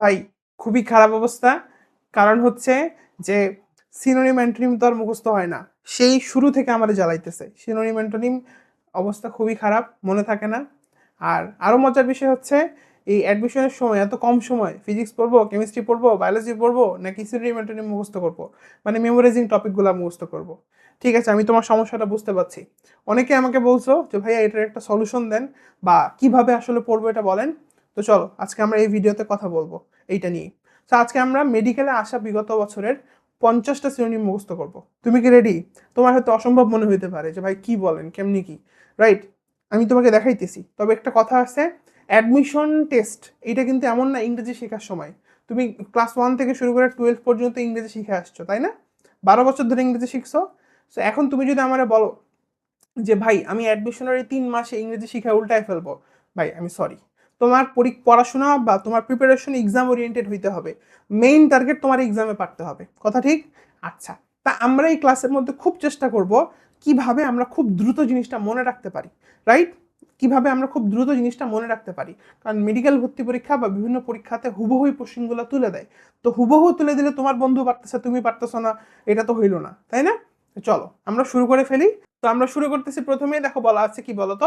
ভাই খুবই খারাপ অবস্থা। কারণ হচ্ছে যে সিনোনিম অ্যান্টোনিম তো আর মুখস্থ হয় না। সেই শুরু থেকে আমাদের জ্বালাইতেছে। সিনোনিম অ্যান্টোনিম অবস্থা খুবই খারাপ, মনে থাকে না। আর আরও মজার বিষয় হচ্ছে এই অ্যাডমিশনের সময়, এত কম সময় ফিজিক্স পড়ব কেমিস্ট্রি পড়ব বায়োলজি পড়ব, নাকি সিনোনিম অ্যান্টোনিম মুখস্থ করব? মানে মেমোরাইজিং টপিকগুলো মুখস্থ করব। ঠিক আছে, আমি তোমার সমস্যাটা বুঝতে পারছি। অনেকে আমাকে বলছো যে, ভাইয়া, এটার একটা সলিউশন দেন বা কীভাবে আসলে পড়ব এটা বলেন? তো চলো, আজকে আমরা এই ভিডিওতে কথা বলব এইটা নিয়ে তো আজকে আমরা মেডিকেলে আসা বিগত বছরের পঞ্চাশটা শ্রেণি মুখস্থ করব। তুমি কি রেডি তোমার হয়তো অসম্ভব মনে হইতে পারে যে, ভাই, কি বলেন? কেমনি কি? রাইট আমি তোমাকে দেখাইতেছি। তবে একটা কথা আছে অ্যাডমিশন টেস্ট এটা কিন্তু এমন না ইংরেজি শেখার সময়। তুমি ক্লাস ওয়ান থেকে শুরু করে টুয়েলভ পর্যন্ত ইংরেজি শিখে আসছো, তাই না? বারো বছর ধরে ইংরেজি শিখছো। তো এখন তুমি যদি আমারে বলো যে, ভাই, আমি অ্যাডমিশনের এই তিন মাসে ইংরেজি শিখে উল্টায় ফেলব। ভাই, আমি সরি তোমার পড়াশোনা বা তোমার প্রিপারেশন এক্সাম ওরিয়েন্টেড হইতে হবে। মেইন টার্গেট তোমার এক্সামে পারতে হবে। কথা ঠিক? আচ্ছা তা আমরা এই ক্লাসের মধ্যে খুব চেষ্টা করব কীভাবে আমরা খুব দ্রুত জিনিসটা মনে রাখতে পারি রাইট কীভাবে আমরা খুব দ্রুত জিনিসটা মনে রাখতে পারি? কারণ মেডিকেল ভর্তি পরীক্ষা বা বিভিন্ন পরীক্ষাতে হুবহুই কোশ্চেনগুলো তুলে দেয়। তো হুবহু তুলে দিলে তোমার বন্ধু পারতেছে, তুমি পারতেছো না, এটা তো হইল না, তাই না? চলো, আমরা শুরু করে ফেলি। তো আমরা শুরু করতেছি প্রথমেই দেখো বলা আছে কি বলতো?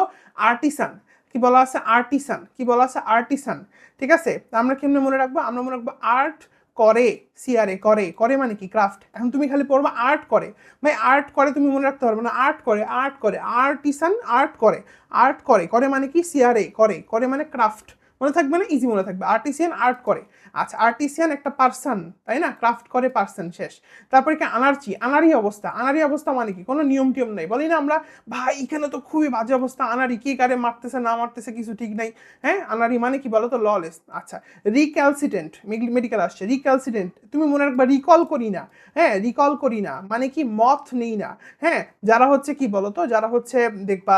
আর্টিসান কি বলা আছে? আর্টিসান কি বলা আছে? আর্টিসান ঠিক আছে? আমরা কেমনে মনে রাখব? আমরা মনে রাখব আর্ট করে সিআরে করে করে মানে কি? ক্রাফট এখন তুমি খালি পড়বা আর্ট করে। ভাই আর্ট করে তুমি মনে রাখতে পারবে না। আর্ট করে আর্ট করে আর্টিসান আর্ট করে। আর্ট করে করে মানে কি? সিআরে করে করে মানে ক্রাফট মনে থাকবে না? ইজি মনে থাকবে। আর্টিসিয়ান আর্ট করে। আচ্ছা আর্টিসিয়ান একটা পার্সন তাই না? ক্রাফট করে পার্সন শেষ। তারপরে কি? আনার্চি আনারি অবস্থা। আনারি অবস্থা মানে কি? কোনো নিয়ম টিয়ম নাই। বলি না আমরা, ভাই, এখানে তো খুবই বাজে অবস্থা। আনারি কে কারে মারতেছে, না মারতেছে কিছু ঠিক নাই? হ্যাঁ? আনারি মানে কি বলো তো ললেস আচ্ছা রিক্যালসিডেন্ট মেডিকেল আসছে। রিক্যালসিডেন্ট তুমি মনে রাখবা রিকল করি না। হ্যাঁ রিকল করি না। মানে কি? মত নেই না। হ্যাঁ? যারা হচ্ছে কি বলো তো যারা হচ্ছে, দেখবা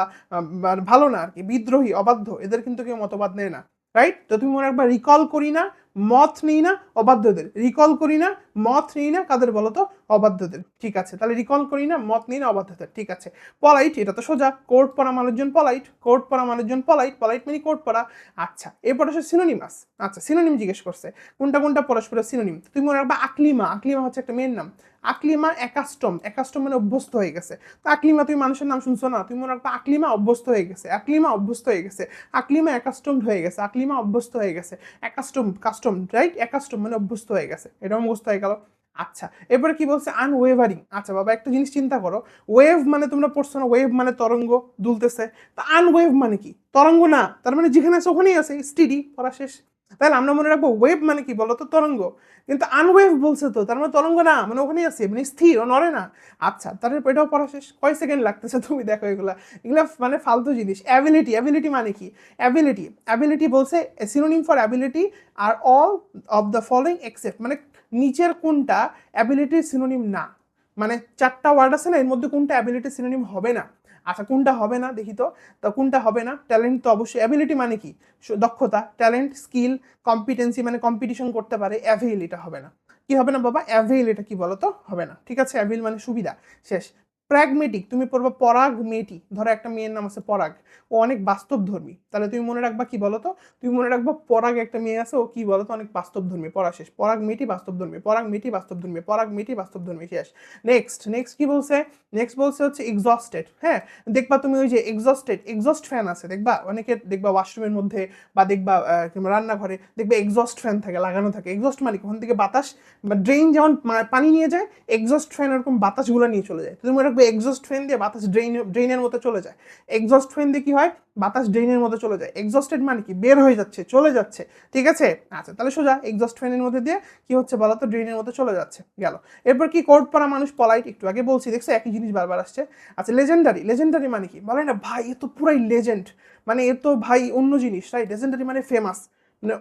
ভালো না আর কি। বিদ্রোহী, অবাধ্য। এদের কিন্তু কেউ মতবাদ নেয় না। রাইট তো তুমি মনে রাখবা রিকল করি না, মত নেই না, অবাধ্যদের। রিকল করি না, মত নেই না, কাদের বলো তো? অবাধ্যদের। ঠিক আছে, তাহলে রিকল করি না, মত নেই না, অবাধ্যদের। ঠিক আছে। পলাইট এটা তো সোজা। কোর্ট পড়া মানুষজন পলাইট কোর্ট পড়া মানুষজন পলাইট পলাইট মানে কোর্ট পড়া। আচ্ছা এরপর আসে সিনোনিমাস আচ্ছা সিনোনিম জিজ্ঞেস করছে। কোনটা কোনটা পরস্পরের সিনোনিম তুমি মনে রাখবা, আকলিমা। আকলিমা হচ্ছে একটা মেয়ের নাম। আকলিমা একাস্টম একাস্টম মানে অভ্যস্ত হয়ে গেছে। তো আকলিমা, তুমি মানুষের নাম শুনছো না? তুমি মনে রাখবা আকলিমা অভ্যস্ত হয়ে গেছে, আকলিমা অভ্যস্ত হয়ে গেছে, আকলিমা একাস্টম হয়ে গেছে, আকলিমা অভ্যস্ত হয়ে গেছে একাস্টম কাস্টম রাইট একাস্টম মানে অভ্যস্ত হয়ে গেছে। এটাও মুখস্থ হয়ে গেল। আচ্ছা এরপরে কি বলছে? আনওয়েভারিং আচ্ছা বাবা, একটা জিনিস চিন্তা করো। ওয়েভ মানে তোমরা পড়ছো না? ওয়েভ মানে তরঙ্গ দুলতেছে। তা আনওয়েভ মানে কি? তরঙ্গ না, তার মানে যেখানে আছে ওখানেই আছে স্টিডি পড়া শেষ। তাহলে আমরা মনে রাখব ওয়েভ মানে কি বলতো তরঙ্গ। কিন্তু আনওয়েভ বলছে তো, তার মানে তরঙ্গ না মানে ওখানেই আছে মানে স্থির, ও নড়ে না। আচ্ছা তার এটাও পড়া শেষ। কয় সেকেন্ড লাগতেছে তুমি দেখো এগুলা। এগুলা মানে ফালতু জিনিস। অ্যাবিলিটি অ্যাবিলিটি মানে কি? অ্যাবিলিটি অ্যাবিলিটি বলছে synonym for ability R all of the following except মানে নিচের কোনটা অ্যাবিলিটির সিনোনিম না। মানে চারটা ওয়ার্ড আছে না, এর মধ্যে কোনটা অ্যাবিলিটির সিনোনিম হবে না। আচ্ছা কোনটা হবে না? দেখি তো। কোনটা হবে না? ট্যালেন্ট তো অবশ্যই অ্যাবিলিটি মানে কি? দক্ষতা ট্যালেন্ট স্কিল কম্পিটেন্সি মানে কম্পিটিশন করতে পারে অ্যাভেল এটা হবে না। কি হবে না বাবা? অ্যাভেল এটা কি বলো তো হবে না। ঠিক আছে? অ্যাভেল মানে সুবিধা। শেষ। প্র্যাগমেটিক তুমি পড়বা পরাগ মেয়েটি ধরো একটা মেয়ের নাম আছে পরাগ, ও অনেক বাস্তব ধর্মী তাহলে তুমি মনে রাখবা কি বলতো? তুমি মনে রাখবা পরাগ একটা মেয়ে আছে, ও কি বলতো? অনেক বাস্তব ধর্মী পড়া শেষ। পরাগ মেয়েটি বাস্তবধর্মী পরাগ মেয়েটি বাস্তবধর্মী পরাগ মেটি মেয়েটি বাস্তবধর্মী, শেষ। নেক্সট নেক্সট কি বলছে? নেক্সট বলছে হচ্ছে এক্সস্টেড হ্যাঁ? দেখবা তুমি ওই যে এক্সস্টেড এক্সস্ট ফ্যান আছে, দেখবা? অনেকের দেখবা ওয়াশরুমের মধ্যে বা দেখবা রান্নাঘরে দেখবে এক্সস্ট ফ্যান থাকে, লাগানো থাকে। এক্সস্ট মানে ওখান থেকে বাতাস বা ড্রেন যেমন পানি নিয়ে যায় এক্সস্ট ফ্যান এরকম বাতাসগুলো নিয়ে চলে যায়। তুমি মনে রাখবে এক্সস্ট ফ্যান দিয়ে বাতাস ড্রেন ড্রেনের মতো চলে যায়। এক্সস্ট ফ্যান দিয়ে কি হয়? বাতাস ড্রেনের মতো চলে যায়। এক্সস্টেড মানে কি? বের হয়ে যাচ্ছে, চলে যাচ্ছে। ঠিক আছে? আচ্ছা তাহলে সোজা এক্সস্ট ফ্যানের মধ্যে দিয়ে কি হচ্ছে বলো তো? ড্রেনের মতো চলে যাচ্ছে, গেল। এরপর কি কোর্ট পরা মানুষ পলাইট একটু আগে বলছি, দেখছ একই জিনিস বারবার আসছে। আচ্ছা লেজেন্ডারি লেজেন্ডারি মানে কি? বলে না, ভাই, এ তো পুরাই লেজেন্ড মানে এ তো ভাই, অন্য জিনিস রাইট লেজেন্ডারি মানে ফেমাস মানে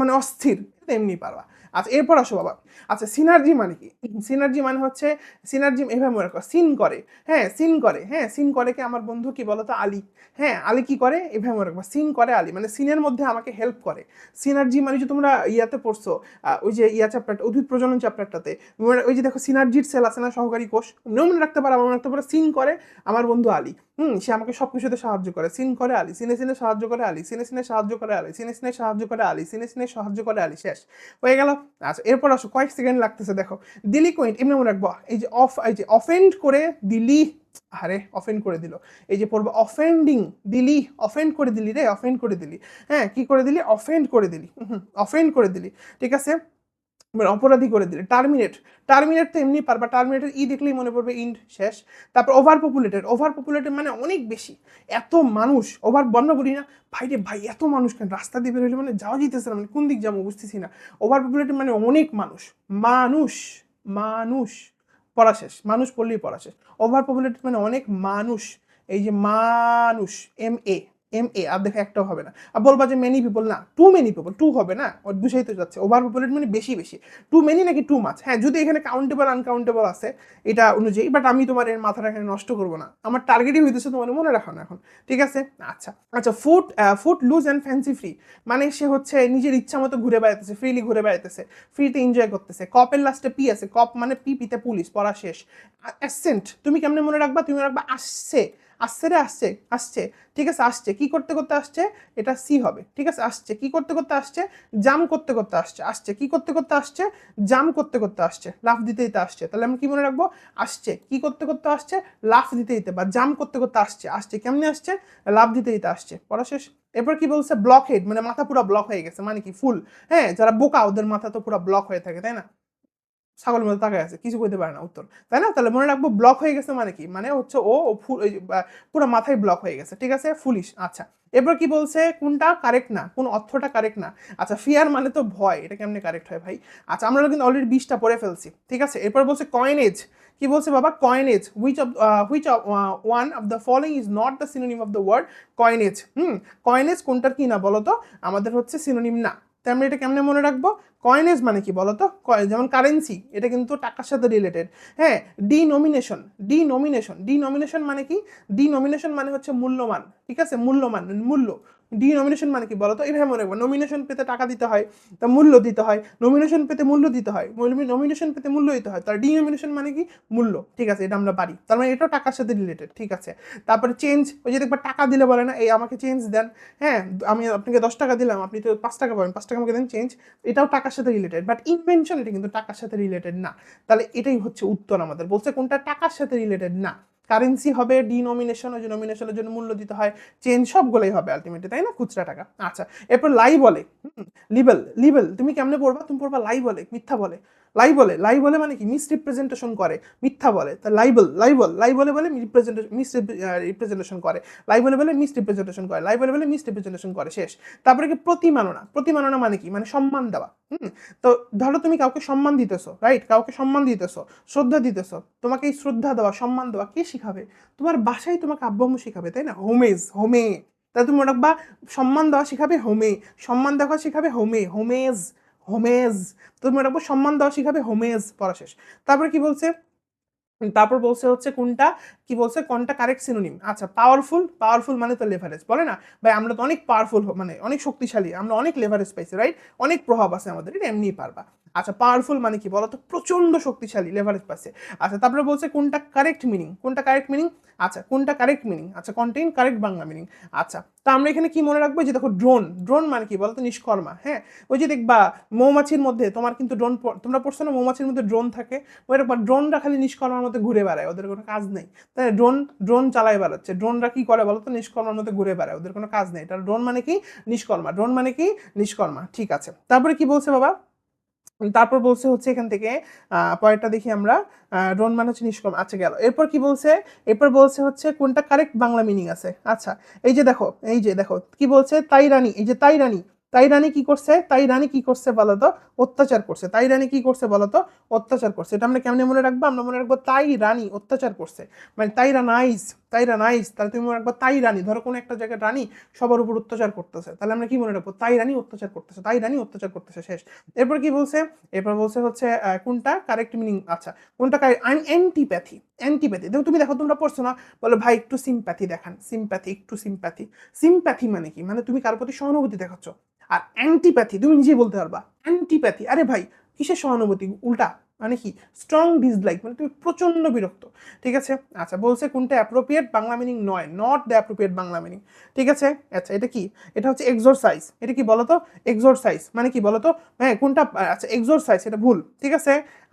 মানে অস্থির এমনি পারবা। আচ্ছা এরপর আসো বাবা। আচ্ছা সিনার্জি মানে কি? সিনার্জি মানে হচ্ছে সিনার্জি এভাবে মনে রাখো সিন করে। হ্যাঁ সিন করে হ্যাঁ সিন করে কি? আমার বন্ধু কি বলতো? আলী। হ্যাঁ আলী কি করে? এভাবে মনে রাখবা সিন করে আলী। মানে সিনের মধ্যে আমাকে হেল্প করে। সিনার্জি মানে যে তোমরা ইয়াতে পড়ছো ওই যে ইয়া চ্যাপ্টার উদ্ভিদ প্রজনন চ্যাপ্টারটাতে ওই যে দেখো সিনার্জির সেল আছে না, সহকারী কোষ। মনে মনে রাখতে পারো আমার মনে রাখতে পারো সিন করে আমার বন্ধু আলী। হুম, সে আমাকে সব কিছুতে সাহায্য করে। সিন করে আলি, সিনে সিনে সাহায্য করে আলি, সিনে সিনে সাহায্য করে আলি, সিনে সিনে সাহায্য করে আলি, সিনে সিনে সাহায্য করে আলি, শেষ। হয়ে গেল। আচ্ছা এরপর আসো, কয়েক সেকেন্ড লাগতেছে, দেখো। দিলি কোয়েন্ট এমনি মনে রাখব, এই যে অফ এই যে অফেন্ড করে দিলি, আরে অফেন্ড করে দিল। এই যে পড়ব অফেন্ডিং দিলি অফেন্ড করে দিলি রে অফেন্ড করে দিলি। হ্যাঁ কি করে দিলি? অফেন্ড করে দিলি। হুম অফেন্ড করে দিলি। ঠিক আছে? অপরাধী করে দিলে। টার্মিনেট টার্মিনেট তো এমনি পারবা। টার্মিনেটের ই দেখলেই মনে পড়বে ইন্ড, শেষ। তারপর ওভার পপুলেটেড ওভার পপুলেটেড মানে অনেক বেশি। এত মানুষ, ওভার বর্ণ বলি না। ভাই রে ভাই, এত মানুষ কেন? রাস্তা দিয়ে বেরোলে মানে যাওয়া যেতেছে না। মানে কোন দিক যাব বুঝতেছি না। ওভার পপুলেটেড মানে অনেক মানুষ। মানুষ মানুষ। পড়া শেষ। মানুষ পড়লেই পড়া শেষ। ওভার পপুলেটেড মানে অনেক মানুষ। এই যে মানুষ এম এ এম এ আর দেখো একটাও হবে না। আর বলবা যে মেনি পিপল না টু মেনি পিপল টু হবে না? ওর বুঝাইতে যাচ্ছে। ওভার পপুলেট মানে বেশি বেশি। টু মেনি নাকি টু মাছ হ্যাঁ যদি এখানে কাউন্টেবল আনকাউন্টেবল আছে, এটা অনুযায়ী বাট আমি তোমার এর মাথাটা এখানে নষ্ট করব না। আমার টার্গেটই হইতেছে তোমার, মনে রাখো না এখন। ঠিক আছে? আচ্ছা। আচ্ছা foot footloose and fancy free মানে সে হচ্ছে নিজের ইচ্ছা মতো ঘুরে বেড়াইতেছে ফ্রিলি ঘুরে বেড়াইতেছে ফ্রিতে এনজয় করতেছে। কপের লাস্টে পি আছে। কপ মানে পি পিতে পুলিশ, পড়া শেষ। অ্যাসেন্ট তুমি কেমনে মনে রাখবা? তুমি রাখবা, আসছে। আসছে রে, আসছে আসছে। ঠিক আছে, আসছে। কি করতে করতে আসছে? এটা সি হবে। ঠিক আছে, আসছে। কি করতে করতে আসছে? জাম করতে করতে আসছে। আসছে। কি করতে করতে আসছে? জাম করতে করতে আসছে। লাফ দিতে দিতে আসছে। তাহলে আমি কি মনে রাখব? আসছে। কি করতে করতে আসছে? লাফ দিতে দিতে বা জাম করতে করতে আসছে। আসছে কেমনে আসছে? লাফ দিতে দিতে আসছে। পড়া শেষ। এরপর কি বলছে? ব্লক হেড মানে মাথা পুরো ব্লক হয়ে গেছে। মানে কি? ফুল হ্যাঁ যারা বোকা, ওদের মাথা তো পুরো ব্লক হয়ে থাকে, তাই না? ছাগলের মতো তাকায় আছে, কিছু করতে পারে না উত্তর। তাই না? তাহলে মনে রাখব ব্লক হয়ে গেছে মানে কি? মানে হচ্ছে ও পুরো মাথায় ব্লক হয়ে গেছে, ঠিক আছে? ফুলিশ আচ্ছা। এরপর কি বলছে? কোনটা কারেক্ট না? কোন অর্থটা কারেক্ট না? আচ্ছা ফিয়ার মানে তো ভয়, এটা কেমনে কারেক্ট হয় ভাই? আচ্ছা আমরা কিন্তু অলরেডি বিশটা পড়ে ফেলছি, ঠিক আছে? এরপর বলছে কয়েনেজ কি বলছে বাবা? Coinage which of which of one of the following is not the synonym of the word coinage hmm coinage কোনটার কি না বলো তো আমাদের হচ্ছে সিনোনিম না। তাই আমরা এটা কেমনে মনে রাখব? কয়েনেজ মানে কি বলতো? যেমন কারেন্সি এটা কিন্তু টাকার সাথে রিলেটেড হ্যাঁ ডিনোমিনেশন ডিনোমিনেশন ডিনোমিনেশন মানে কি? ডিনোমিনেশন মানে হচ্ছে মূল্যমান ঠিক আছে? মূল্যমান মূল্য। ডিনোমিনেশন মানে কি বলতো? এভাবে মনে রাখব। নমিনেশন পেতে টাকা দিতে হয় তা মূল্য দিতে হয়। নমিনেশন পেতে মূল্য দিতে হয়। নমিনেশন পেতে মূল্য দিতে হয়। তার ডিনোমিনেশন মানে কি? মূল্য। ঠিক আছে, এটা আমরা পারি। তার মানে এটাও টাকার সাথে রিলেটেড ঠিক আছে? তারপরে চেঞ্জ ওই যে দেখবা টাকা দিলে বলে না, এই আমাকে চেঞ্জ দেন। হ্যাঁ আমি আপনাকে দশ টাকা দিলাম, আপনি তো পাঁচ টাকা পাবেন, পাঁচ টাকা আমাকে দেন চেঞ্জ এটাও টাকার সাথে রিলেটেড বাট ইনভেনশন এটা কিন্তু টাকার সাথে রিলেটেড না। তাহলে এটাই হচ্ছে উত্তর আমাদের। বলছে কোনটা টাকার সাথে রিলেটেড না। কারেন্সি হবে ডিনোমিনেশন ওই নমিনেশনের জন্য মূল্য দিতে হয় চেঞ্জ সবগুলোই হবে আলটিমেটলি তাই না? খুচরা টাকা। আচ্ছা এরপর লাই বলে লিবেল লিবেল তুমি কেমনে পড়বা? তুমি পড়বা লাই বলে, মিথ্যা বলে। লাই বলে লাই বলে মানে কি? মিস রিপ্রেজেন্টেশন করে, মিথ্যা বলে। তা লাইবল লাইবল লাই বলে বলে মিস রিপ্রেজেন্টেশন করে। লাই বলে বলে মিস রিপ্রেজেন্টেশন করে, লাই বলে বলে মিস রিপ্রেজেন্টেশন করে, শেষ। তারপরে কি? প্রতিমাননা প্রতিমাননা মানে কি? মানে সম্মান দেওয়া, হুম? তো ধরো তুমি কাউকে সম্মান দিতেছো রাইট কাউকে সম্মান দিতেছো, শ্রদ্ধা দিতেছো, তোমাকে এই শ্রদ্ধা দেওয়া, সম্মান দেওয়া কে শিখাবে? তোমার বাসায় তোমাকে আব্বাম্মু শিখাবে, তাই না? হোমেজ হোমে তাহলে তুমি রাখবা, সম্মান দেওয়া শিখাবে হোমে সম্মান দেওয়া শিখাবে হোমে হোমেজ হোমেজ। তুমি রাখব সম্মান দেওয়া শিখাবে হোমেজ, পড়া শেষ। তারপরে কি বলছে? তারপর বলছে হচ্ছে কোনটা? কি বলছে? কোনটা কারেক্ট সিনোনিম আচ্ছা পাওয়ারফুল পাওয়ারফুল মানে তো লেভারেজ বলে না? ভাই, আমরা তো অনেক পাওয়ারফুল মানে অনেক শক্তিশালী, আমরা অনেক লেভারেজ পাইছি রাইট অনেক প্রভাব আছে আমাদের, এটা এমনিই পারবা। আচ্ছা পাওয়ারফুল মানে কি বলো তো প্রচণ্ড শক্তিশালী লেভারেজ পাচ্ছে। আচ্ছা তারপরে বলছে কোনটা কারেক্ট মিনিং কোনটা কারেক্ট মিনিং আচ্ছা কোনটা কারেক্ট মিনিং আচ্ছা কন্টেইন কারেক্ট বাংলা মিনিং আচ্ছা তা আমরা এখানে কি মনে রাখব? যে দেখো ড্রোন ড্রোন মানে কি বলতো? নিষ্কর্মা হ্যাঁ? ওই যে দেখবা, মৌমাছির মধ্যে, তোমার কিন্তু ড্রোন তোমরা পড়ছো না? মৌমাছির মধ্যে ড্রোন থাকে। ওই ড্রোনরা খালি নিষ্কর্মার মধ্যে ঘুরে বেড়ায়, ওদের কোনো কাজ নেই। তাই ড্রোন ড্রোন চালায় বেড়াচ্ছে। ড্রোনরা কি করে বলো তো নিষ্কর্মার মধ্যে ঘুরে বেড়ায়। ওদের কোনো কাজ নেই। এটা ড্রোন মানে কি? নিষ্কর্মা। ড্রোন মানে কি? নিষ্কর্মা। ঠিক আছে। তারপরে কি বলছে বাবা? তারপর বলছে হচ্ছে এখান থেকে পরেরটা দেখি আমরা। ড্রোন মানে হচ্ছে নিষ্কর্ম। আচ্ছা গেল। এরপর কি বলছে? এরপর বলছে হচ্ছে কোনটা কারেক্ট বাংলা মিনিং আছে। আচ্ছা এই যে দেখো, এই যে দেখো, কি বলছে? তাই রানী, এই যে তাই রানী তাই রানী কি করছে? তাই রানী কি করছে বলতো? অত্যাচার করছে। তাই রানী কি করছে বলতো? অত্যাচার করছে। এটা আমরা কেমনে মনে রাখব? আমরা মনে রাখব তাই রানী অত্যাচার করছে। মানে তাইরা নাইস তাইরা নাইস। তাহলে তুমি মনে রাখব তাই রানী। ধরো কোনো একটা জায়গায় রানী সবার উপর অত্যাচার করতেছে। তাহলে আমরা কি মনে রাখব? তাই রানী অত্যাচার করতেছে। তাই রানী অত্যাচার করতেছে শেষ। এরপর কি বলছে? এরপর বলছে হচ্ছে কোনটা? কারেক্ট মিনিং আচ্ছা কোনটা অ্যান্টিপ্যাথি অ্যান্টিপ্যাথি দেখো, তুমি দেখো, তোমরা পড়ছো না? বলো, ভাই, একটু সিম্প্যাথি দেখান। সিম্প্যাথি একটু সিম্প্যাথি সিম্প্যাথি মানে কি? মানে তুমি কারোর প্রতি সহানুভূতি দেখাচ্ছ। আর অ্যান্টিপ্যাথি তুমি নিজেই বলতে পারবা অ্যান্টিপ্যাথি আরে ভাই, কিসের সহানুভূতি, উল্টা মানে কি স্ট্রং ডিসলাইক মানে তুমি প্রচণ্ড বিরক্ত, ঠিক আছে? আচ্ছা বলছে কোনটা অ্যাপ্রোপ্রিয়েট বাংলা মিনিং নয় not the appropriate Bangla meaning ঠিক আছে? আচ্ছা এটা কি? এটা হচ্ছে এক্সোরসাইজ এটা কি বলতো? এক্সোরসাইজ মানে কি বলতো? হ্যাঁ কোনটা আচ্ছা এক্সোরসাইজ এটা ভুল, ঠিক আছে?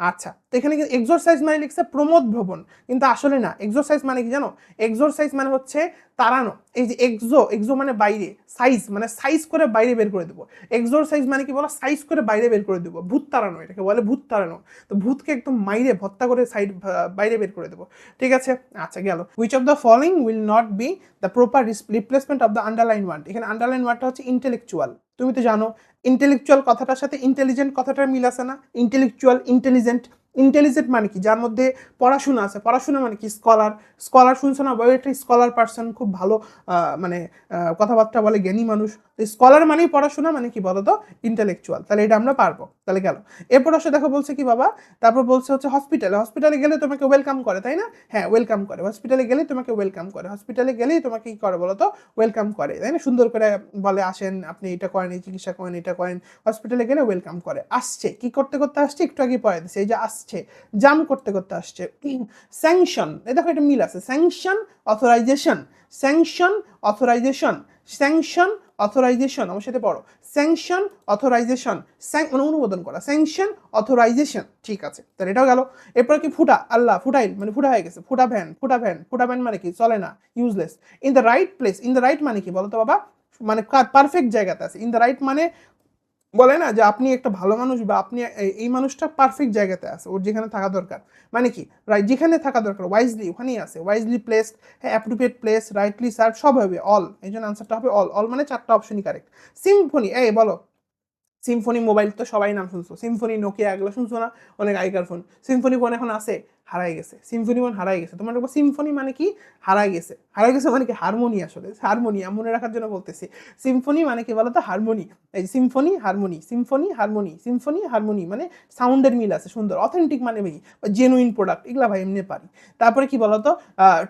আচ্ছা তো এখানে কিন্তু এক্সোরসাইজ মানে লিখছে প্রমোদ ভ্রমণ। কিন্তু আসলে না এক্সোরসাইজ মানে কি জানো? এক্সোরসাইজ মানে হচ্ছে তাড়ানো। এই যে এক্সো এক্সো মানে বাইরে সাইজ মানে সাইজ করে বাইরে বের করে দেবো। এক্সোরসাইজ মানে কি বলো? সাইজ করে বাইরে বের করে দেবো। ভূত তাড়ানো এটাকে বলে, ভূত তাড়ানো। তো ভূতকে একদম মাইরে ভত্তা করে সাইড বাইরে বের করে দেবো। ঠিক আছে? আচ্ছা গেল। Which of the following will not be the proper replacement of the underline word এখানে আন্ডারলাইন ওয়ার্ডটা হচ্ছে ইন্টেলেকচুয়াল তুমি তো জানো ইন্টেলেকচুয়াল কথাটার সাথে ইন্টেলিজেন্ট কথাটার মিল আছে না? ইন্টেলেকচুয়াল ইন্টেলিজেন্ট ইন্টেলিজেন্ট মানে কি? যার মধ্যে পড়াশোনা আছে। পড়াশোনা মানে কি? স্কলার স্কলার শুনছো না? বই একটা স্কলার পার্সন খুব ভালো মানে কথাবার্তা বলে, জ্ঞানী মানুষ। স্কলার মানেই পড়াশোনা মানে কি বলতো? ইন্টালেকচুয়াল তাহলে এটা আমরা পারব। তাহলে গেল। এরপর আসলে দেখো বলছে কি বাবা? তারপর বলছে হচ্ছে হসপিটালে হসপিটালে গেলে তোমাকে ওয়েলকাম করে, তাই না? হ্যাঁ ওয়েলকাম করে। হসপিটালে গেলেই তোমাকে ওয়েলকাম করে। হসপিটালে গেলেই তোমাকে কি করে বলো তো ওয়েলকাম করে, তাই না? সুন্দর করে বলে, আসেন, আপনি এটা করেন, এই চিকিৎসা করেন, এটা করেন। হসপিটালে গেলে ওয়েলকাম করে। আসছে। কি করতে করতে আসছে? একটু আগে পড়ে দিচ্ছে এই যে আসছে, জাম করতে করতে আসছে। স্যাংশন এই দেখো এটা মিল আছে। Sanction authorization sanction authorization sanction authorization আমার সাথে পড়ো। স্যাংশন অথরাইজেশন মানে অনুমোদন করা। স্যাংশন অথরাইজেশন ঠিক আছে। তাহলে এটাও গেল। এরপর কি ফুটা? আল্লাহ, ফুটাইল মানে ফুটা হয়ে গেছে। ফুটা ভ্যান ফুটা ভ্যান ফুটা ভ্যান মানে কি? চলে না useless in the right place in the right মানে কি বলো তো বাবা? মানে পারফেক্ট জায়গাতে আছে। ইন দ্য রাইট মানে বলে না যে আপনি একটা ভালো মানুষ বা আপনি এই- মানুষটা পারফেক্ট জায়গাতে আছে, ওর যেখানে থাকা দরকার। মানে কি? রাইট যেখানে থাকা দরকার ওয়াইজলি ওখানেই আছে। ওয়াইজলি প্লেস হ্যাঁ অ্যাপ্রোপ্রিয়েট প্লেস রাইটলি সার্ভ সব হবে অল এই জন্য আনসারটা হবে অল অল মানে চারটা অপশনই কারেক্ট সিম্ফনি এই বলো। সিম্ফনি মোবাইল তো সবাই নাম শুনছো। সিম্ফনি নোকিয়া এগুলো শুনছো না? অনেক আগেকার ফোন সিম্ফনি ফোন এখন আছে। হারাই গেছে সিম্ফনি ফোন হারাই গেছে। তোমার দেখব সিম্ফনি মানে কি? হারাই গেছে। হারাই গেছে মানে কি? হারমোনি আসলে হারমোনিয়াম মনে রাখার জন্য বলতেছি। সিম্ফনি মানে কি বলতো? হারমোনি এই symphony harmony symphony harmony symphony harmony মানে সাউন্ডের মিল আছে, সুন্দর। অথেন্টিক মানে কি? জেনুইন প্রোডাক্ট এগুলা ভাই এমনি পারি। তারপরে কি বলতো?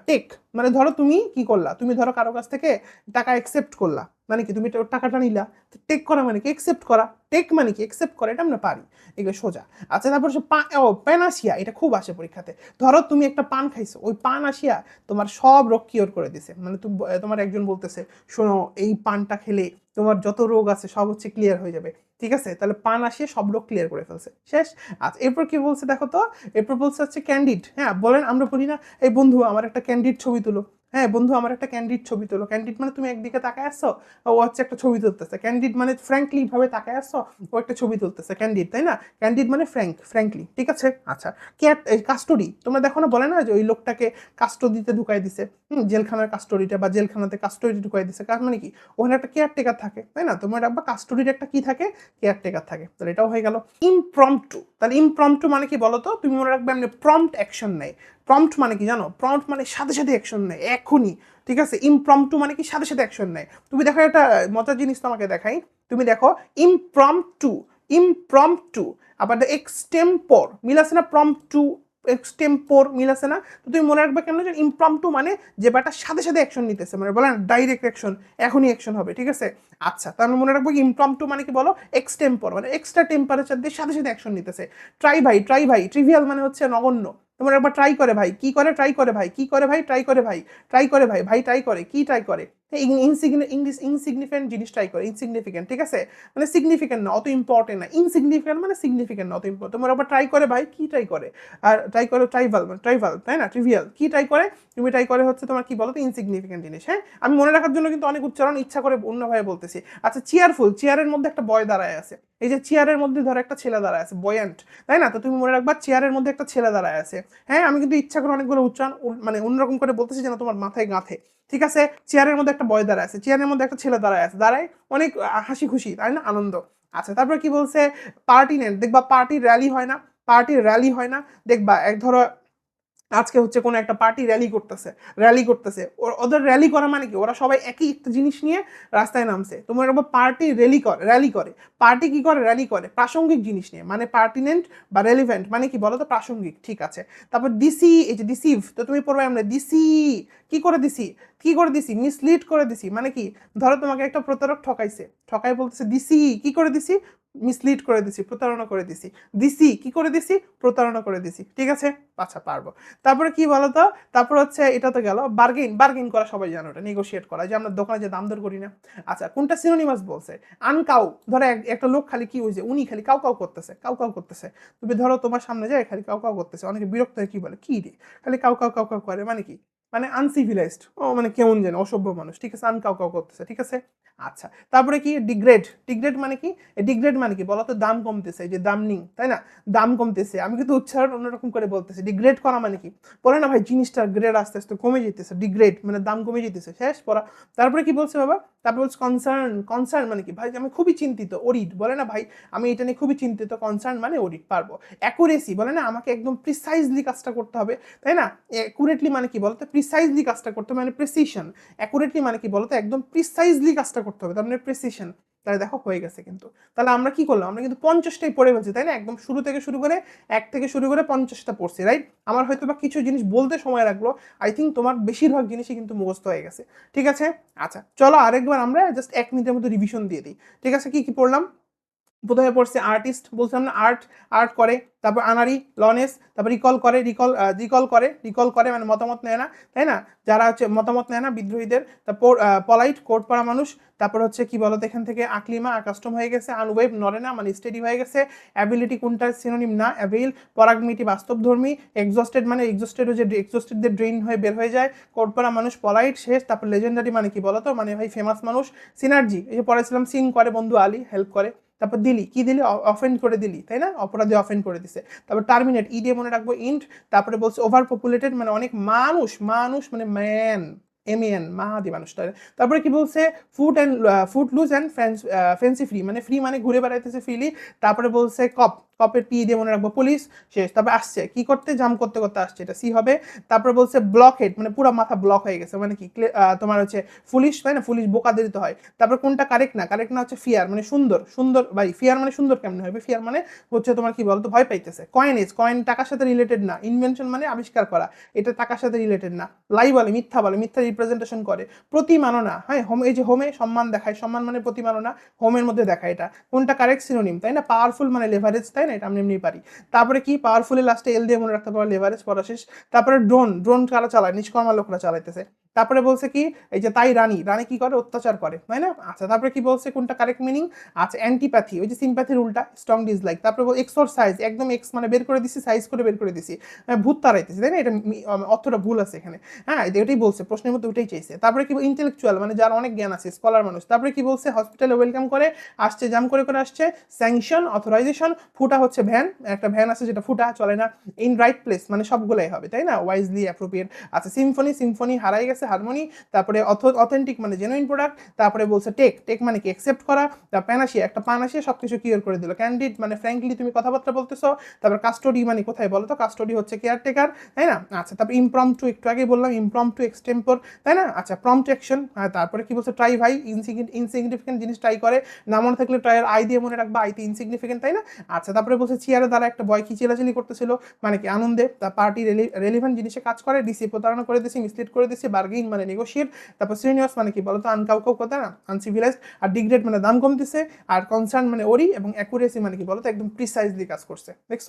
টেক মানে ধরো তুমি কি করলা? তুমি ধরো কারও কাছ থেকে টাকা অ্যাকসেপ্ট করলা। মানে কি? তুমি টাকাটা নিলা। টেক করা মানে কি? অ্যাকসেপ্ট করা। টেক মানে কি? অ্যাকসেপ্ট করে, এটা আমরা পারি। এগুলো সোজা। আচ্ছা তারপর পা ও প্যানাসিয়া এটা খুব আসে পরীক্ষাতে। ধরো তুমি একটা পান খাইছো, ওই পান আসিয়া তোমার সব রোগ কিওর করে দিছে। মানে তুমি তোমার একজন বলতেছে, শোনো, এই পানটা খেলে তোমার যত রোগ আছে, সব হচ্ছে ক্লিয়ার হয়ে যাবে। ঠিক আছে? তাহলে পান আসিয়ে সব রোগ ক্লিয়ার করে ফেলছে। শেষ? আচ্ছা এরপর কি বলছে দেখো তো? এরপর বলছে হচ্ছে ক্যান্ডিড হ্যাঁ বলেন, আমরা বলি না, এই বন্ধু, আমার একটা ক্যান্ডিড ছবি তুলো। হ্যাঁ বন্ধু, আমার একটা ক্যান্ডিড ছবি তোলো। ক্যান্ডিড মানে তুমি একদিকে তাকায় আসছো ও হচ্ছে একটা ছবি তুলতেছে। ক্যান্ডিড মানে ফ্র্যাঙ্কলি ভাবে তাকায় আসছো ও একটা ছবি তুলতেছে ক্যান্ডিড তাই না? ক্যান্ডিড মানে ফ্র্যাঙ্ক ফ্র্যাঙ্কলি ঠিক আছে? আচ্ছা ক্যাট কাস্টডি তোমরা দেখো না, বলে না যে ওই লোকটাকে কাস্টডিতে ঢুকাই দিছে? হুম, জেলখানার কাস্টডিটা বা জেলখানাতে কাস্টডি ঢুকাই দিছে। কার মানে কি? ওখানে একটা কেয়ারটেকার থাকে, তাই না? তোমার রাখবা কাস্টডির একটা কি থাকে? কেয়ারটেকার থাকে। তাহলে এটাও হয়ে গেল। ইমপ্রম্পটু তাহলে ইমপ্রম্পটু মানে কি বলো তো তুমি মনে রাখবে এমনি প্রম্পট অ্যাকশন নেয়। প্রম্পট মানে কি জানো? প্রম্পট মানে সাথে সাথে অ্যাকশন নেয়, এখনই, ঠিক আছে? ইমপ্রম্পটু মানে কি? সাথে সাথে অ্যাকশন নেয়। তুমি দেখো একটা মজার জিনিস তোমাকে দেখাই। তুমি দেখো ইমপ্রম্পটু ইমপ্রম্পটু আবার এক্সটেম্পোর মিল আছে না প্রম্পটু এক্সটেম্পোর মিল আছে না? তো তুমি মনে রাখবে কেন যে ইমপ্রম্পটু মানে যে বাটা সাথে সাথে অ্যাকশন নিতেছে মানে বলে না ডাইরেক্ট অ্যাকশন এখনই অ্যাকশন হবে, ঠিক আছে? আচ্ছা তার মানে মনে রাখব ইমপ্রম্পটু মানে কি বলো? এক্সটেম্পোর মানে এক্সট্রা টেম্পারেচার দিয়ে সাথে সাথে অ্যাকশন নিতেছে। ট্রাই ভাই ট্রাই ভাই ট্রিভিয়াল মানে হচ্ছে নগণ্য। তোমার একবার ট্রাই করে ভাই। কি করে? ট্রাই করে ভাই। কি করে ভাই? ট্রাই করে ভাই। ট্রাই করে ভাই। ভাই ট্রাই করে। কি ট্রাই করে? ইংলিশ ইনসিগনিফিকেন্ট জিনিস ট্রাই করে। ইনসিগনিফিকেন্ট ঠিক আছে? মানে সিগনিফিকেন্ট না, অত ইম্পর্টেন্ট না। ইনসিগনিফিকেন্ট মানে সিগনিফিকেন্ট না অত ইম্পর্টেন্ট তোমার আবার ট্রাই করে ভাই, কি ট্রাই করে? আর ট্রাই করে ট্রাইভাল মানে ট্রাইভাল তাই না? ট্রিভিয়াল কি ট্রাই করে? তুমি ট্রাই করে হচ্ছে তোমার কি বলো তো ইনসিগনিফিকেন্ট জিনিস হ্যাঁ? আমি মনে রাখার জন্য কিন্তু অনেক উচ্চারণ ইচ্ছা করে অন্যভাবে বলতেছি। আচ্ছা চেয়ারফুল চেয়ারের মধ্যে একটা বয় দাঁড়ায় আছে। এই যে চেয়ারের মধ্যে ধরো একটা ছেলে দাঁড়ায় আছে বয়ান্ট তাই না? তো তুমি মনে রাখবা চেয়ারের মধ্যে একটা ছেলে দাঁড়ায় আছে। হ্যাঁ আমি কিন্তু ইচ্ছা করে অনেকগুলো উচ্চারণ মানে অন্যরকম করে বলতেছি যেন তোমার মাথায় গাঁথে। ঠিক আছে? চেয়ারের মধ্যে একটা বয় দাঁড়ায় আছে, চেয়ারের মধ্যে একটা ছেলে দাঁড়ায় আছে, দাঁড়ায় অনেক হাসি খুশি, তাই না? আনন্দ। আচ্ছা তারপর কি বলছে? পার্টি নেন, দেখবা পার্টির র্যালি হয় না, পার্টির র্যালি হয় না, দেখবা, এক ধরো আজকে হচ্ছে কোনো একটা পার্টি র্যালি করতেছে র্যালি করতেছে। ওদের র্যালি করা মানে কি? ওরা সবাই একই একটা জিনিস নিয়ে রাস্তায় নামছে। তোমার এবার পার্টি র্যালি করে র্যালি করে। পার্টি কি করে? র্যালি করে প্রাসঙ্গিক জিনিস নিয়ে। মানে পার্টিনেন্ট বা রেলিভেন্ট মানে কি বলো তো প্রাসঙ্গিক, ঠিক আছে। তারপর ডিসি এই যে ডিসিভ তো তুমি পড়বে আমরা ডিসি কি করে দিছি কি করে দিছি মিসলিড করে দিছি মানে কি? ধরো তোমাকে একটা প্রতারক ঠকাইছে। ঠকাই বলতেছে দিসি কি করে দিছি মিসলিড করে দিছি, প্রতারণা করে দিছি। দিছি, কি করে দিছি? প্রতারণা করে দিছি। ঠিক আছে? আচ্ছা পারব। তারপরে কি বলতো? তারপর হচ্ছে এটা তো গেল বার্গেন বার্গেন করা সবাই জানো এটা নেগোশিয়েট করা। যে আমরা দোকানে যে দাম দর করি না। আচ্ছা কোনটা সিনোনিমাস বলছে? আনকাউ ধরো এক- একটা লোক খালি কি হয়েছে উনি খালি কাউ কাউ করতেছে, কাউ কাউ করতেছে। তুমি ধরো তোমার সামনে যায়, খালি কাউ কাউ করতেছে। অনেকে বিরক্ত হয়ে কি বলে? কি রে? খালি কাউ কাউ কাউ কাউ করে মানে কি? মানে আনসিভিলাইজড ও মানে কেমন যেন, অসভ্য মানুষ, ঠিক আছে আন কাউ করতেছে, ঠিক আছে? আচ্ছা তারপরে কি? ডিগ্রেড ডিগ্রেড মানে কি? ডিগ্রেড মানে কি? বলো তো দাম কমতেছে, যে দাম নিং তাই না? দাম কমতেছে, আমি কিন্তু উচ্চারণ অন্যরকম করে বলতেছি ডিগ্রেড করা মানে কি? বলে না ভাই জিনিসটার গ্রেড আস্তে আস্তে কমে যেতেছে ডিগ্রেড মানে দাম কমে যেতেছে, শেষ, পড়া। তারপরে কি বলছে বাবা? তারপর বলছে কনসার্ন কনসার্ন মানে কি? ভাই, আমি খুবই চিন্তিত ওরিড বলে না ভাই, আমি এটা নিয়ে খুবই চিন্তিত কনসার্ন মানে ওরিড পারব। অ্যাকুরেসি বলে না? আমাকে একদম প্রিসাইজলি কাজটা করতে হবে, তাই না? অ্যাকুরেটলি মানে কি? বলতো প্রিসাইজলি কাজটা করতে হবে মানে প্রেসিশন অ্যাকুরেটলি মানে কি বলতো? একদম প্রিসাইজলি কাজটা করতে হবে, তার মানে প্রেসিশন তাহলে দেখো হয়ে গেছে কিন্তু। তাহলে আমরা কি করলাম? আমরা কিন্তু পঞ্চাশটাই পড়ে ফেলছি, তাই না? একদম শুরু থেকে শুরু করে এক থেকে শুরু করে পঞ্চাশটা পড়ছি রাইট আমার হয়তো বা কিছু জিনিস বলতে সময় লাগল আই থিঙ্ক তোমার বেশিরভাগ জিনিসই কিন্তু মুখস্থ হয়ে গেছে, ঠিক আছে? আচ্ছা চলো আরেকবার আমরা জাস্ট এক মিনিটের মতো রিভিশন দিয়ে দিই, ঠিক আছে? কি কি পড়লাম? প্রথমে পড়ছে আর্টিস্ট বলছিলাম না আর্ট আর্ট করে, তারপর আনারি, লনেস, তারপর রিকল করে রিকল রিকল করে রিকল করে মানে মতামত নেয় না, তাই না? যারা হচ্ছে মতামত নেয় না বিদ্রোহীদের তারপর পলাইট কোর্ট পড়া মানুষ, তারপর হচ্ছে কি বলতো, এখান থেকে আকলিমা কাস্টম হয়ে গেছে আনওয়েব নড়ে না মানে স্টেডি হয়ে গেছে অ্যাবিলিটি কোনটা সিনোনিম না অ্যাভেল পরাগমিটি বাস্তবধর্মী এক্সস্টেড মানে এক্সস্টেড যে এক্সস্টেডদের ড্রেন হয়ে বের হয়ে যায় কোর্ট পড়া মানুষ পলাইট শেষ, তারপর লেজেন্ডারি মানে কি বলতো মানে ভাই ফেমাস মানুষ সিনার্জি এই যে পড়েছিলাম সিন করে বন্ধু আলী হেল্প করে তারপর দিলি, কি দিলি? অফেন্ড করে দিলি, তাই না? অপরাধী অফেন্ড করে দিছে। তারপর টার্মিনেট ই দিয়ে মনে রাখব ইন্ট তারপরে বলছে ওভার পপুলেটেড মানে অনেক মানুষ মানুষ মানে ম্যান এমএন মাহাদি মানুষটা তারপরে কি বলছে? Foot and footloose and fancy free মানে ফ্রি মানে ঘুরে বেড়াইতেছে ফ্রিলি তারপরে বলছে কপ কপের পি দিয়ে মনে রাখব পুলিশ শেষ। তারপরে আসছে। কি করতে? জাম করতে করতে আসছে। এটা সি হবে। তারপর বলছে ব্লক হেড মানে পুরো মাথা ব্লক হয়ে গেছে। মানে কি? তোমার হচ্ছে ফুলিশ তাই না? ফুলিশ বোকা দিতে হয়। তারপর কোনটা কারেক্ট না? কারেক্ট না হচ্ছে ফিয়ার মানে সুন্দর। সুন্দর, ভাই ফিয়ার মানে সুন্দর কেমন হবে? ফিয়ার মানে হচ্ছে তোমার কি বলতো? ভয় পাইতেছে। কয়েন এজ কয়েন টাকার সাথে রিলেটেড না। ইনভেনশন মানে আবিষ্কার করা। এটা টাকার সাথে রিলেটেড না। লাই বলে, মিথ্যা বলে, মিথ্যা রিপ্রেজেন্টেশন করে। প্রতিমাননা হ্যাঁ? হোম, এই যে হোমে সম্মান দেখায়। সম্মান মানে প্রতিমাননা হোমের মধ্যে দেখায় এটা। কোনটা কারেক্ট সিনোনিম তাই না? পাওয়ারফুল মানে লেভারেজ তাই না, এটা আমি এমনি পারি। তারপরে কি? পাওয়ারফুলি লাস্টে এল দিয়ে মনে রাখতে পারো লেভারেজ পড়া শেষ। তারপরে ড্রোন ড্রোন কারা চালায়? নিষ্কর্মা লোকরা চালাইতেছে। তারপরে বলছে কি, এই যে তাই রানী রানী কি করে? অত্যাচার করে, তাই না? আচ্ছা তারপরে কি বলছে, কোনটা কারেক্ট মিনিং আচ্ছা অ্যান্টিপ্যাথি ওই যে সিম্প্যাথির উল্টা স্ট্রং ডিসলাইক তারপরে এক্সরসাইজ একদম এক্স মানে বের করে দিছি সাইজ করে বের করে দিছি মানে ভূত তাড়াইতেছি, তাই না? এটা অর্থটা ভুল আছে এখানে। হ্যাঁ এটা- এটাই বলছে, প্রশ্নের মধ্যে ওটাই চাইছে। তারপরে কি ইন্টেলেকচুয়াল মানে যার অনেক জ্ঞান আছে স্কলার মানুষ, তারপরে কি বলছে হসপিটালে ওয়েলকাম করে, আসছে জাম করে করে আসছে স্যাংশন অথরাইজেশন ফুটা হচ্ছে ভ্যান, একটা ভ্যান আছে যেটা ফুটা, চলে না ইন রাইট প্লেস মানে সবগুলাই হবে, তাই না? ওয়াইজলি অ্যাপ্রোপ্রিয়েট আচ্ছা সিম্ফনি সিম্ফনি হারাই গেছে হারমোনি তারপরে অথেন্টিক মানে জেনুইন প্রোডাক্ট তারপরে বলছে টেক টেক মানে কি অ্যাকসেপ্ট করা তারপর প্যানাসিয়া একটা পানাসিয়া সব কিছু কিওর করে দিল। ক্যান্ডিড মানে ফ্র্যাঙ্কলি তুমি কথাবার্তা বলতেছো, তারপর কাস্টডি মানে কোথায় বলো তো? কাস্টডি হচ্ছে কেয়ারটেকার তাই না? আচ্ছা তারপর ইমপ্রম টু একটু আগে বললাম ইমপ্রম টু এক্সটেম্পর তাই না? আচ্ছা প্রম্পট অ্যাকশন হ্যাঁ তারপরে কি বলছে? ট্রাই ভাই ইনসিগনিফিকেন্ট জিনিস ট্রাই করে, না মনে থাকলে ট্রাইয়ের আই দিয়ে মনে রাখবা আইতে ইনসিগনিফিকেন্ট তাই না? আচ্ছা তারপরে বলছে চেয়ারে দ্বারা একটা বয় কি চিলাচিলি করতেছিল মানে কি আনন্দে তার পার্টি রেলিভেন্ট জিনিসে কাজ করে ডিসি প্রতারণা করে দিছি মিসলিড করে দিছি বার্গেইন মানে নেগোশিয়েট তারপর সিনিয়র্স মানে কি বলতো আনকাউ কাউ কথা না আনসিভিলাইজড আর ডিগ্রেড মানে দাম কমতেছে, আর কনসার্ন মানে ওরি এবং অ্যাকুরেসি মানে কি বলতো, একদম প্রিসাইজলি কাজ করছে। দেখছ?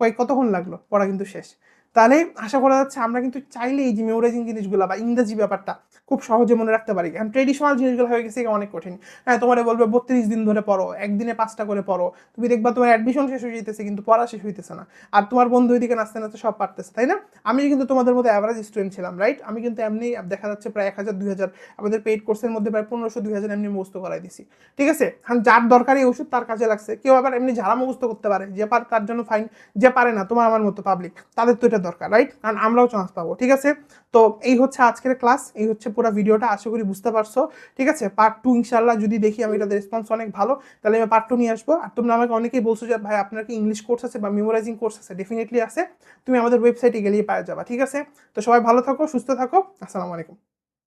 কয়েক কতক্ষণ লাগল? পড়া কিন্তু শেষ। তাহলে আশা করা যাচ্ছে আমরা কিন্তু চাইলে এই যে মেমোরাইজিং জিনিসগুলো বা ইংরেজি ব্যাপারটা খুব সহজে মনে রাখতে পারি। কারণ ট্রেডিশনাল জিনিসগুলো হয়ে গেছে অনেক কঠিন। হ্যাঁ তোমার বলবে বত্রিশ দিন ধরে পড়ো, একদিনে পাঁচটা করে পড়ো। তুমি দেখবা তোমার অ্যাডমিশন শেষ হয়ে যেতেছে কিন্তু পড়া শেষ হইতেছে না। আর তোমার বন্ধু ওইদিকে নাচতে নাচতে সব পারতেছে, তাই না? আমি কিন্তু তোমাদের মধ্যে অ্যাভারেজ স্টুডেন্ট ছিলাম রাইট আমি কিন্তু এমনি দেখা যাচ্ছে প্রায় এক হাজার, দুই হাজার, আমাদের পেইড কোর্সের মধ্যে প্রায় পনেরোশো, দুই হাজার এমনি মুখস্থ করাই দিছি। ঠিক আছে? কারণ যার দরকারি ওষুধ তার কাজে লাগছে। কেউ আবার এমনি যারা মুখস্থ করতে পারে, যে পারে তার জন্য ফাইন যে পারে না, তোমার আমার মতো পাবলিক তাদের তো এটা দরকার রাইট কারণ আমরাও চান্স পাবো, ঠিক আছে? তো এই হচ্ছে আজকের ক্লাস এই হচ্ছে পুরো ভিডিওটা আশা করি বুঝতে পারছ, ঠিক আছে? পার্ট টু ইনশাল্লাহ যদি দেখি আমি এটাতে রেসপন্স অনেক ভালো, তাহলে আমি পার্ট টু নিয়ে আসব। আর তোমরা আমাকে অনেকেই বলছো যে, ভাই, আপনার কি ইংলিশ কোর্স আছে বা মেমোরাইজিং কোর্স আছে? ডেফিনেটলি আছে। তুমি আমাদের ওয়েবসাইটে গেলেই পাওয়া যাবা, ঠিক আছে? তো সবাই ভালো থাকো, সুস্থ থাকো। আসসালামু আলাইকুম।